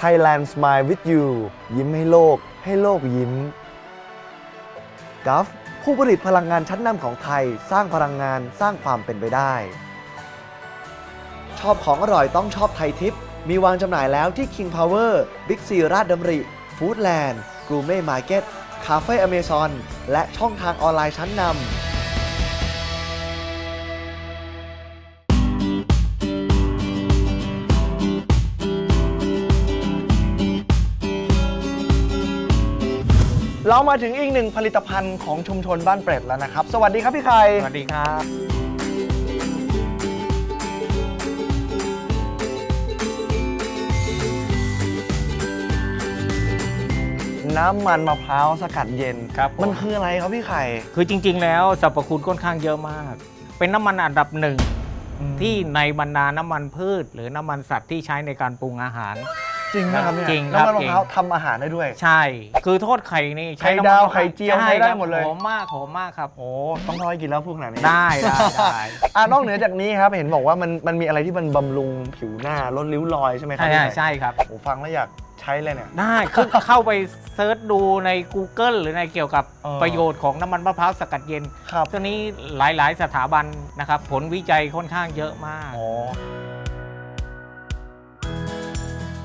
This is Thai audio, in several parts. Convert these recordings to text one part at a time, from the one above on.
Thailand Smile with you ยิ้มให้โลก ให้โลกยิ้มกัฟผู้ผลิตพลังงานชั้นนำของไทย สร้างพลังงานสร้างความเป็นไปได้ ชอบของอร่อยต้องชอบไทยทิป มีวางจำหน่ายแล้วที่ King Power Big C ราชดำริ Foodland g o u m e t Market คาเฟ่อเมซอนและช่องทางออนไลน์ชั้นนำ เรามาถึงอีกหนึ่งผลิตภัณฑ์ของชุมชนบ้านเปร็ดแล้วนะครับ สวัสดีครับพี่ไข่สวัสดีครับ น้ำมันมะพร้าวสกัดเย็น ครับผม มันคืออะไรครับพี่ไข่คือจริง ๆ แล้วสรรพคุณค่อนข้างเยอะมาก เป็นน้ำมันอันดับหนึ่งที่ในบรรดาน้ำมันพืช หรือน้ำมันสัตว์ที่ใช้ในการปรุงอาหาร จริงนะครับเนี่ยจริงครับน้ำมันมะพร้าวจริงทำอาหารได้ด้วย ใช่ คือโทษไข่นี่ใช้ไข่น้ำมันดาวมะพร้ไข่เจียวช่ใช้ได้ครับหมดเลย หอมมากหอมมากครับ โอ้ต้องทอยกินแล้วพูดขนาดนี้ได้ได้ได้ อ่านอกเหนือจากนี้ครับเห็นบอกว่ามันมันมีอะไรที่มันบำรุงผิวหน้าลดริ้วรอยใช่ไหมครัใช่พี่ใช่ไข่ใช่ครับ โอ้ฟังแล้วอยากใช้เลยเนี่ย ได้คือเข้าไปเซิร์ชดูใน Google หรือในเกี่ยวกับเออ ประโยชน์ของน้ำมันมะพร้าวสกัดเย็นครับตัวนี้หลาย ๆ สถาบันนะครับ ผลวิจัยค่อนข้างเยอะมาก อ๋อ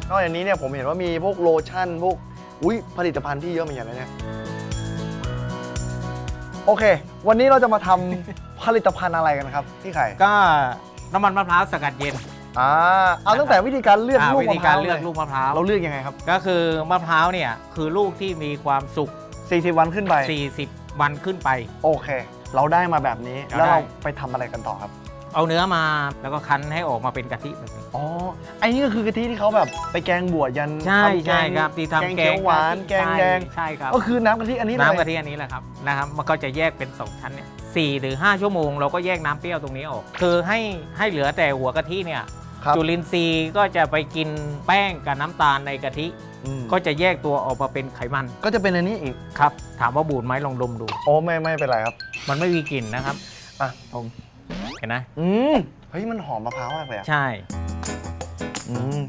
นอกจากนี้เนี่ยผมเห็นว่ามีพวกโลชั่นพวกอุ้ยผลิตภัณฑ์ที่เยอะเหมือนกันนะเนี่ยโอเค วันนี้เราจะมาทำ ผลิตภัณฑ์อะไรกันครับพี่ไข่ก็น้ำมันมะพร้าวสกัดเย็นอ่าเอาตั้งแต่วิธีการเลือกอ่าลูกวิมะธีพการร้าวเลือกลูกมะพร้าวเราเลือกยังไงครับก็คือมะพร้าวเนี่ยคือลูกที่มีความสุก 40 วันขึ้นไป40 วันขึ้นไป โอเค เราได้มาแบบนี้ เราแล้วได้ เราไปทำอะไรกันต่อครับ เอาเนื้อมาแล้วก็คั้นให้ออกมาเป็นกะทิแบบนี้ อ๋อไอ้นี่ก็คือกะทิที่เขาแบบไปแกงบวชยันใช่ทำแกใช่งครับที่แกงทำแกเขียงวหวานกะทิแกงแดง ใช่ครับ ก็คือน้ำกะทิอันนี้เลยน้ำกะทิอันนี้แหละครับนะครับมันก็จะแยกเป็น2ชั้นเนี่ยสี่หรือ5ชั่วโมงเราก็แยกน้ำเปรี้ยวตรงนี้ออก คือให้ให้เหลือแต่หัวกะทิเนี่ยครับจุลินทรีย์ก็จะไปกินแป้งกับน้ำตาลในกะทิ อืมก็จะแยกตัวออกมาเป็นไขมันก็จะเป็นอันนี้อีก ครับ ถามว่าบูดไหมลองดมดู โอ้ไม่ไม่เป็นไรครับ มันไม่มีกลิ่นนะครับ อะ ผม เห็นไหมอืมเฮ้ยมันหอมมะพร้าวมากเลยอะใช่อืม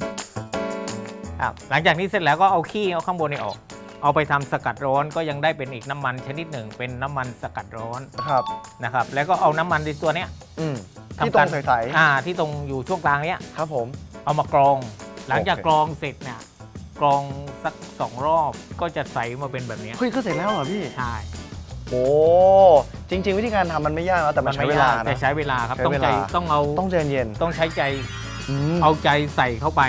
อะหลังจากนี้เสร็จแล้วก็เอาขี้เอาข้างบนนี่ออก เอาไปทำสกัดร้อนก็ยังได้เป็นอีกน้ำมันชนิดหนึ่ง เป็นน้ำมันสกัดร้อนครับนะครับ แล้วก็เอาน้ำมันในตัวเนี้ย อืมทำที่ตรงการใสอ่าที่ตรงอยู่ช่วงกลางเนี้ย ๆครับผม เอามากรอง หลังจากโอเคกรองเสร็จเนี่ยกรองสักสองรอบก็จะใสมาเป็นแบบเนี้ยเฮ้ยก็เสร็จแล้วเหรอพี่ ใช่ โอ้จริง ๆ วิธีการทำมันไม่ยากนะแต่มันใช้เวลาแต่นะใช้เวลาครับ ใช้ต้องเวใจลา ต้องเอาต้องใจเย็นต้องใช้ใจอืมเอาใจใส่เข้าไป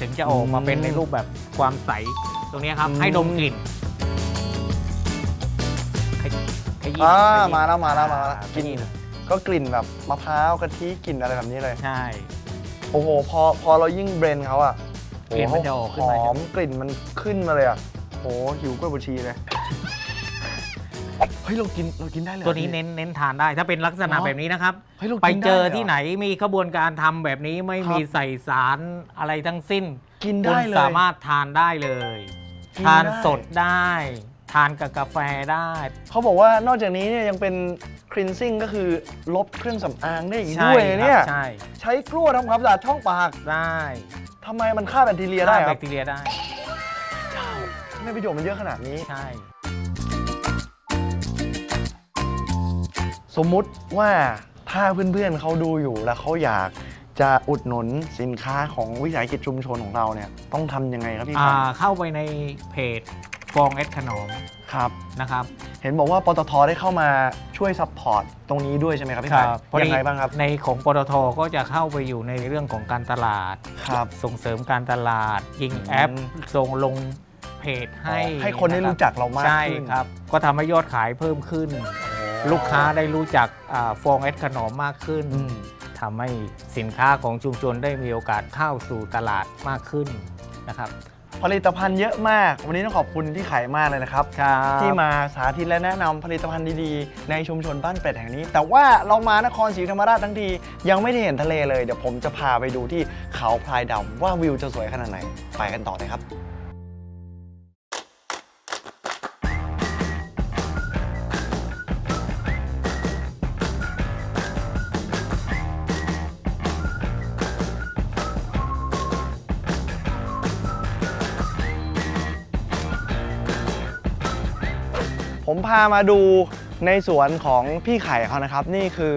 ถึงจะออกมาอืมเป็นในรูปแบบความใส ตรงเนี้ยครับ อืม ให้ดมกลิ่นขยขยี้อ่าขยี้มาแล้วมาแล้วมาแล้วอ่กลิ่นขยี้เลยก็กลิ่นแบบมะพร้าวกะทิกลิ่นอะไรแบบนี้เลย ใช่ โอ้โหพอพอเรายิ่งเบรนเขาอะกลิ่นมันจะออกขึ้นหมาอมกลิ่นมันขึ้นมาเลยอะโอ้หิวกล้วยบวชชีเลยเฮ้ยเรากินเรากินได้เลยหรอตัวนี้พี่ เน้นเน้นทานได้ ถ้าเป็นลักษณะอ๋อแบบนี้นะครับ เฮ้ยเราไปกินด้เจอลยรที่ไหนมีขบวนการทำแบบนี้ไม่ครับมีใส่สารอะไรทั้งสิ้นกินคุได้ณเลย สามารถทานได้เลย กินทานได้สดได้ ทานกับกาแฟได้ เขาบอกว่านอกจากนี้เนี่ยยังเป็น cleansing ก็คือลบเครื่องสำอางได้อีกใช่ด้วยครับเนี่ยใช่ใช้กลั้วทำความสะอาดช่องปากได้ทำไมมันฆ่าแบคทีเรียได้ฆ่าคแบรับคทีเรียได้ ทำไมประโยชน์มันเยอะขนาดนี้ ใช่ สมมุติว่าถ้าเพื่อนๆเขาดูอยู่แล้วเขาอยากจะอุดหนุนสินค้าของวิสาหกิจชุมชนของเราเนี่ยต้องทำยังไงครับพี่อ่าครับเข้าไปในเพจฟองเอสขนมครับ นะครับเห็นบอกว่าปตทได้เข้ามาช่วยซัพพอร์ตตรงนี้ด้วยใช่ไหมครับพี่คครัรับบพอดียังไงบ้างครับในของปตทก็จะเข้าไปอยู่ในเรื่องของการตลาด ครับ ส่งเสริมการตลาด ยิงอืมแอปส่งลงเพจให้อ๋อให้คนได้รู้จักเรามากใช่ขึ้น ครับ ก็ทำให้ยอดขายเพิ่มขึ้น ลูกค้าได้รู้จักอาฟองเอสขนมมากขึ้นอืมทำให้สินค้าของชุมชนได้มีโอกาสเข้าสู่ตลาดมากขึ้นนะครับผลิตภัณฑ์เยอะมาก วันนี้ต้องขอบคุณที่ขายมากเลยนะครับครับ ที่มาสาธิตและแนะนำผลิตภัณฑ์ดีๆ ในชุมชนบ้านเป็ดแห่งนี้ แต่ว่าเรามานครศรีธรรมราชทั้งที ยังไม่ได้เห็นทะเลเลย เดี๋ยวผมจะพาไปดูที่เขาพลายดำว่าวิวจะสวยขนาดไหน ไปกันต่อเลยครับ ผมพามาดูในสวนของพี่ไข่เขานะครับ นี่คือ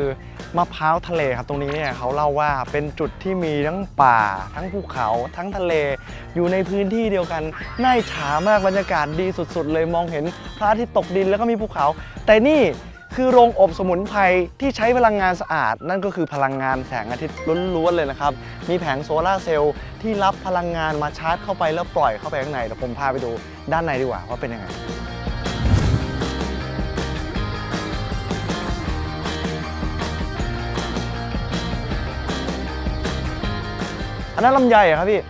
มะพร้าวทะเลครับตรงนี้เนี่ยเขาเล่าว่าเป็นจุดที่มีทั้งป่า ทั้งภูเขา ทั้งทะเล อยู่ในพื้นที่เดียวกันน่าฉามากบรรยากาศดีสุด ๆ เลยมองเห็นพระอาทิตย์ตกดินแล้วก็มีภูเขา แต่นี่คือโรงอบสมุนไพรที่ใช้พลังงานสะอาด นั่นก็คือพลังงานแสงอาทิตย์ล้วนๆเลยนะครับ มีแผงโซลาร์เซลล์ที่รับพลังงานมาชาร์จเข้าไปแล้วปล่อยเข้าไปข้างในเดี๋ยวผมพาไปดูด้านในดีกว่าว่าเป็นยังไง นนั้นลำไยเหรอครับพี่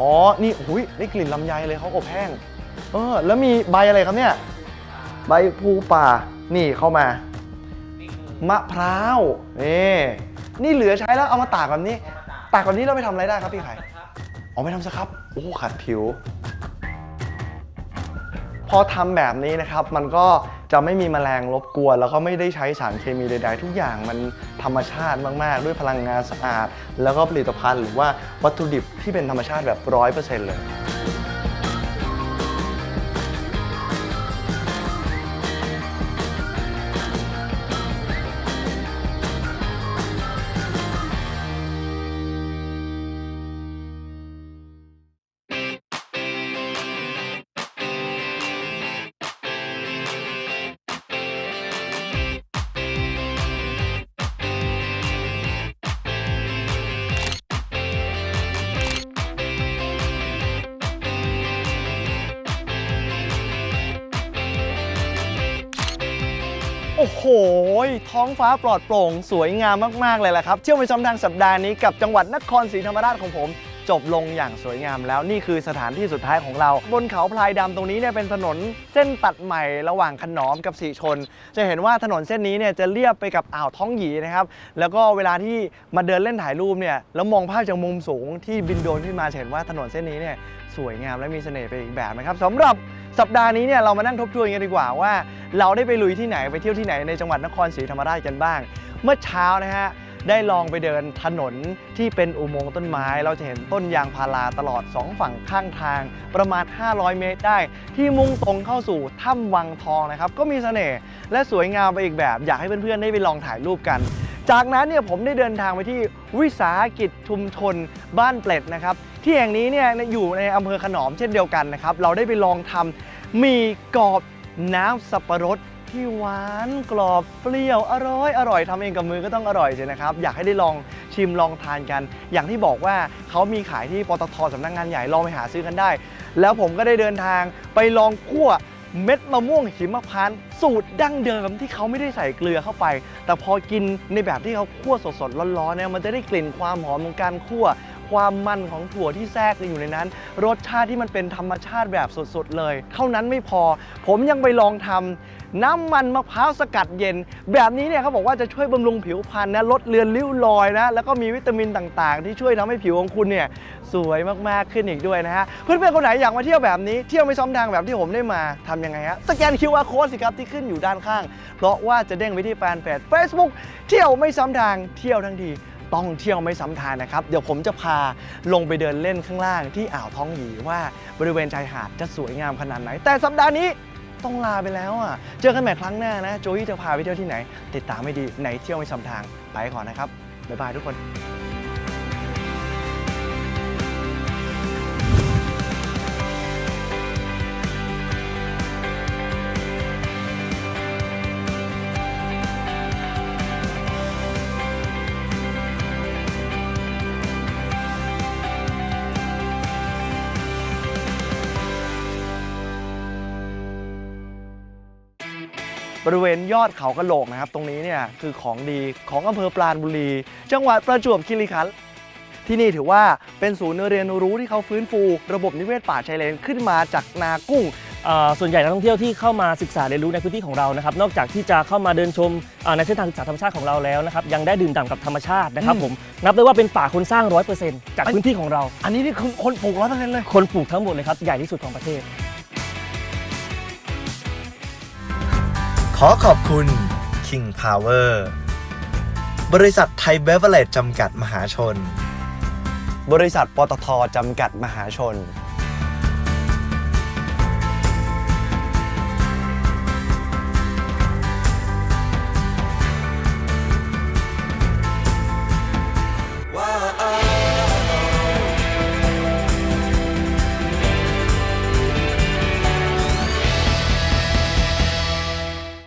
อ๋อ นี่อุ้ยได้กลิ่นลำไยเลยเขาอบแห้ง เออ แล้วมีใบอะไรครับเนี่ย ใบภูป่า นี่เข้ามามะพร้าว นี่ นี่เหลือใช้แล้วเอามาตากแบบนี้ ตากแบบนี้เราไปทำอะไรได้ครับพี่ไข่ อ๋อไปทำสครับ โอ้ขัดผิว พอทำแบบนี้นะครับมันก็จะไม่มีแมลงรบกวน แล้วก็ไม่ได้ใช้สารเคมีใด ๆ ทุกอย่างมันธรรมชาติมาก ๆ ด้วยพลังงานสะอาด แล้วก็ผลิตภัณฑ์หรือว่าวัตถุดิบที่เป็นธรรมชาติแบบร้อยเปอร์เซ็นต์เลย โอ้โห ท้องฟ้าปลอดโปร่ง สวยงามมาก ๆ เลยแหละครับ เที่ยวไปซ้ำทางสัปดาห์นี้กับจังหวัดนครศรีธรรมราชของผม จบลงอย่างสวยงามแล้วนี่คือสถานที่สุดท้ายของเรา บนเขาพลายดำตรงนี้เนี่ยเป็นถนนเส้นตัดใหม่ระหว่างขนอมกับสีชน จะเห็นว่าถนนเส้นนี้เนี่ยจะเลียบไปกับอ่าวท้องหยีนะครับ แล้วก็เวลาที่มาเดินเล่นถ่ายรูปเนี่ยแล้วมองภาพจากมุมสูงที่บินโดรนขึ้นมาจะเห็นว่าถนนเส้นนี้เนี่ยสวยงามและมีเสน่ห์ไปอีกแบบนะครับสำหรับ สัปดาห์นี้เนี่ยเรามานั่งทบทวนกันดีกว่าว่า เราได้ไปลุยที่ไหนไปเที่ยวที่ไหนในจังหวัดนครศรีธรรมราชกันบ้าง เมื่อเช้านะฮะได้ลองไปเดินถนนที่เป็นอุโมงค์ต้นไม้ เราจะเห็นต้นยางพาราตลอด 2 ฝั่งข้างทาง ประมาณ 500 เมตรได้ ที่มุ่งตรงเข้าสู่ถ้ำวังทองนะครับ ก็มีเสน่ห์และสวยงามไปอีกแบบ อยากให้เพื่อนๆได้ไปลองถ่ายรูปกัน จากนั้นเนี่ยผมได้เดินทางไปที่วิสาหกิจชุมชนบ้านเปล็ดนะครับ ที่แห่งนี้เนี่ยอยู่ในอำเภอขนอมเช่นเดียวกันนะครับ เราได้ไปลองทำมีกรอบน้ำสับปะรดที่หวานกรอบเปรี้ยวอร่อยอร่อยทำเองกับมือก็ต้องอร่อยใช่นะครับ อยากให้ได้ลองชิมลองทานกัน อย่างที่บอกว่าเขามีขายที่ปตทสำนักงานใหญ่ลองไปหาซื้อกันได้ แล้วผมก็ได้เดินทางไปลองคั่ว เม็ดมะม่วงหิมพานต์สูตรดั้งเดิมที่เขาไม่ได้ใส่เกลือเข้าไป แต่พอกินในแบบที่เขาคั่วสดๆร้อนๆเนี่ยมันจะได้กลิ่นความหอมของการคั่ว ความมันของถั่วที่แทรกอยู่ในนั้น รสชาติที่มันเป็นธรรมชาติแบบสดๆเลย เท่านั้นไม่พอ ผมยังไปลองทำ น้ำมันมะพร้าวสกัดเย็น แบบนี้เนี่ยเขาบอกว่าจะช่วยบำรุงผิวพรรณนะลดเลือนริ้วรอยนะแล้วก็มีวิตามินต่างๆ ที่ช่วยทำให้ผิวของคุณเนี่ยสวยมากๆขึ้นอีกด้วยนะฮะเพื่อนๆคนไหนอยากมาเที่ยวแบบนี้เที่ยวไม่ซ้ำทางแบบที่ผมได้มาทำยังไงฮะสแกน QR code สิครับที่ขึ้นอยู่ด้านข้าง เพราะว่าจะเด้งไปที่แฟนเพจ Facebook เที่ยวไม่ซ้ำทางเที่ยวทั้งทีต้องเที่ยวไม่ซ้ำทางนะครับ เดี๋ยวผมจะพาลงไปเดินเล่นข้างล่างที่อ่าวท้องหยีว่าบริเวณชายหาดจะสวยงามขนาดไหน แต่สัปดาห์นี้ ต้องลาไปแล้วอะ เจอกันใหม่ครั้งหน้านะ โจยี่จะพาไปเที่ยวที่ไหน ติดตามให้ดีไหนเที่ยวไม่สำทาง ไปก่อนนะครับ บ๊ายบายทุกคน บริเวณยอดเขากะโหลกนะครับ ตรงนี้เนี่ยคือของดีของอำเภอปราณบุรี จังหวัดประจวบคีรีขันธ์ที่นี่ถือว่าเป็นศูนย์เรียนรู้ที่เขาฟื้นฟู ระบบนิเวศป่าชายเลนขึ้นมาจากนากุ้งเอ่อส่วนใหญ่นักท่องเที่ยวที่เข้ามาศึกษาเรียนรู้ในพื้นที่ของเรานะครับ นอกจากที่จะเข้ามาเดินชมเอ่อในเส้นทางศึกษาธรรมชาติของเราแล้วนะครับ ยังได้ดื่มด่ำกับธรรมชาตินะครับอืมผมนับได้ว่าเป็นป่าคนสร้าง 100%จากพื้นที่ของเรา อันนี้นี่คือคนปลูกร้อยเปอร์เซ็นต์เลย คนปลูกทั้งหมดเลยครับ ใหญ่ที่สุดของประเทศ ขอขอบคุณ King Power บริษัทไทยเบเวอร์เลจจำกัดมหาชน บริษัทปตทจำกัดมหาชน